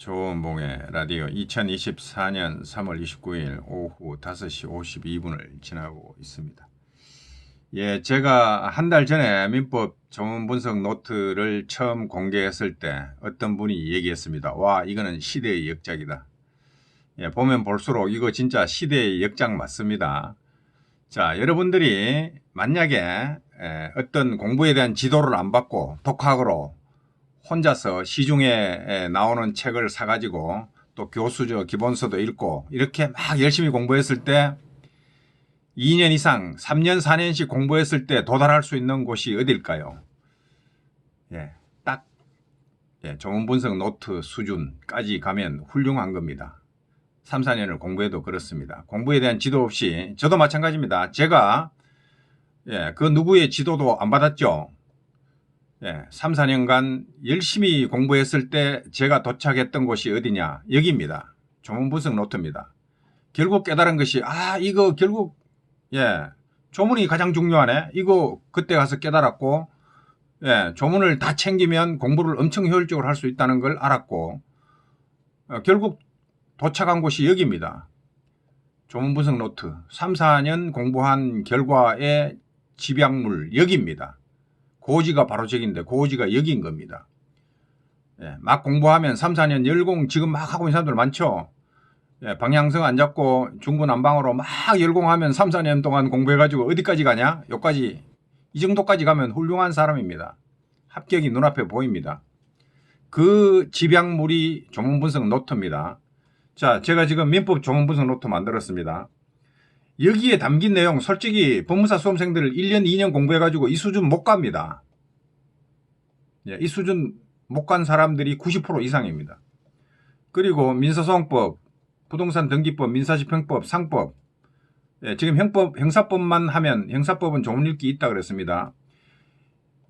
조은봉의 라디오 2024년 3월 29일 오후 5시 52분을 지나고 있습니다. 예, 제가 한 달 전에 민법 전문 분석 노트를 처음 공개했을 때 어떤 분이 얘기했습니다. 와, 이거는 시대의 역작이다. 예, 보면 볼수록 이거 진짜 시대의 역작 맞습니다. 자, 여러분들이 만약에 에, 어떤 공부에 대한 지도를 안 받고 독학으로 혼자서 시중에 나오는 책을 사가지고 또 교수저 기본서도 읽고 이렇게 막 열심히 공부했을 때 2년 이상, 3년, 4년씩 공부했을 때 도달할 수 있는 곳이 어딜까요? 예, 딱, 예, 좋은 분석 노트 수준까지 가면 훌륭한 겁니다. 3, 4년을 공부해도 그렇습니다. 공부에 대한 지도 없이, 저도 마찬가지입니다. 제가, 예, 그 누구의 지도도 안 받았죠. 예, 3, 4년간 열심히 공부했을 때 제가 도착했던 곳이 어디냐? 여기입니다. 조문 분석 노트입니다. 결국 깨달은 것이, 아, 이거 결국, 예, 조문이 가장 중요하네? 이거 그때 가서 깨달았고, 예, 조문을 다 챙기면 공부를 엄청 효율적으로 할 수 있다는 걸 알았고, 어, 결국 도착한 곳이 여기입니다. 조문 분석 노트. 3, 4년 공부한 결과의 집약물, 여기입니다. 고지가 바로 저기인데 고지가 여기인 겁니다. 예, 막 공부하면 3, 4년 열공 지금 막 하고 있는 사람들 많죠. 예, 방향성 안 잡고 중구난방으로 막 열공하면 3, 4년 동안 공부해가지고 어디까지 가냐? 여기까지 이 정도까지 가면 훌륭한 사람입니다. 합격이 눈앞에 보입니다. 그 집약물이 조문분석 노트입니다. 자, 제가 지금 민법 조문분석 노트 만들었습니다. 여기에 담긴 내용 솔직히 법무사 수험생들 1년 2년 공부해가지고 이 수준 못 갑니다. 예, 이 수준 못 간 사람들이 90% 이상입니다. 그리고 민사소송법, 부동산 등기법, 민사집행법, 상법 예, 지금 형법, 형사법만 하면 형사법은 조문 읽기 있다 그랬습니다.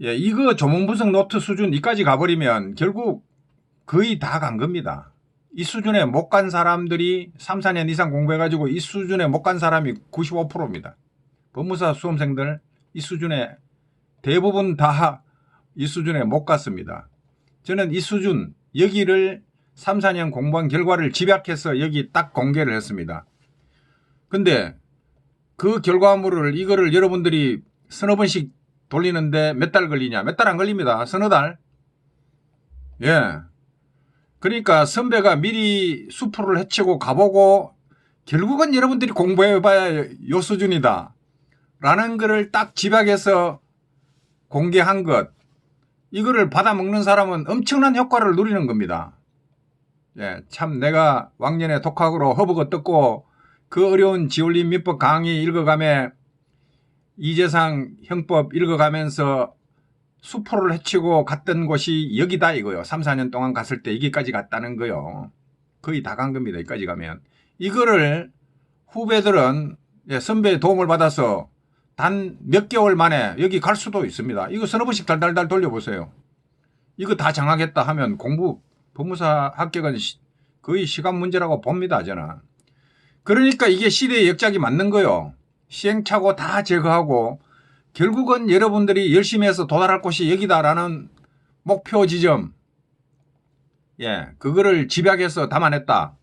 예, 이거 조문 분석 노트 수준 이까지 가버리면 결국 거의 다 간 겁니다. 이 수준에 못 간 사람들이 3, 4년 이상 공부해가지고 이 수준에 못 간 사람이 95%입니다. 법무사 수험생들 이 수준에 대부분 다 이 수준에 못 갔습니다. 저는 이 수준, 여기를 3, 4년 공부한 결과를 집약해서 여기 딱 공개를 했습니다. 근데 그 결과물을 이거를 여러분들이 서너 번씩 돌리는데 몇 달 걸리냐? 몇 달 안 걸립니다. 서너 달. 예. 그러니까 선배가 미리 수프를 해치고 가보고 결국은 여러분들이 공부해봐야 요 수준이다. 라는 거를 딱 집약해서 공개한 것. 이거를 받아먹는 사람은 엄청난 효과를 누리는 겁니다. 예, 참 내가 왕년에 독학으로 허브가 떴고 그 어려운 지올린 민법 강의 읽어가며 이재상 형법 읽어가면서 수포를 해치고 갔던 곳이 여기다 이거요. 3, 4년 동안 갔을 때 여기까지 갔다는 거요. 거의 다 간 겁니다. 여기까지 가면. 이거를 후배들은 예, 선배의 도움을 받아서 단 몇 개월 만에 여기 갈 수도 있습니다. 이거 서너 번씩 달달달 돌려보세요. 이거 다 장하겠다 하면 공부 법무사 합격은 시- 거의 시간 문제라고 봅니다. 저는. 그러니까 이게 시대의 역작이 맞는 거요. 시행착오 다 제거하고 결국은 여러분들이 열심히 해서 도달할 곳이 여기다라는 목표 지점. 예, 그거를 집약해서 담아냈다.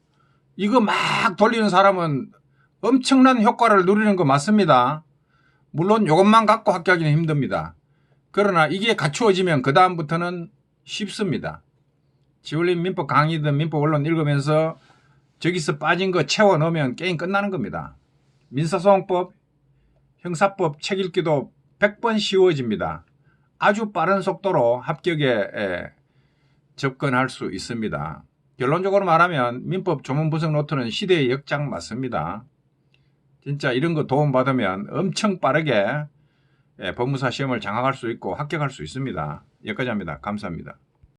이거 막 돌리는 사람은 엄청난 효과를 누리는 거 맞습니다. 물론 이것만 갖고 합격하기는 힘듭니다. 그러나 이게 갖추어지면 그 다음부터는 쉽습니다. 지울린 민법 강의든 민법 언론 읽으면서 저기서 빠진 거 채워 넣으면 게임 끝나는 겁니다. 민사소송법, 형사법 책 읽기도 100번 쉬워집니다. 아주 빠른 속도로 합격에 에, 접근할 수 있습니다. 결론적으로 말하면 민법 조문 분석 노트는 시대의 역장 맞습니다. 진짜 이런 거 도움 받으면 엄청 빠르게 예, 법무사 시험을 장악할 수 있고 합격할 수 있습니다. 여기까지 합니다. 감사합니다.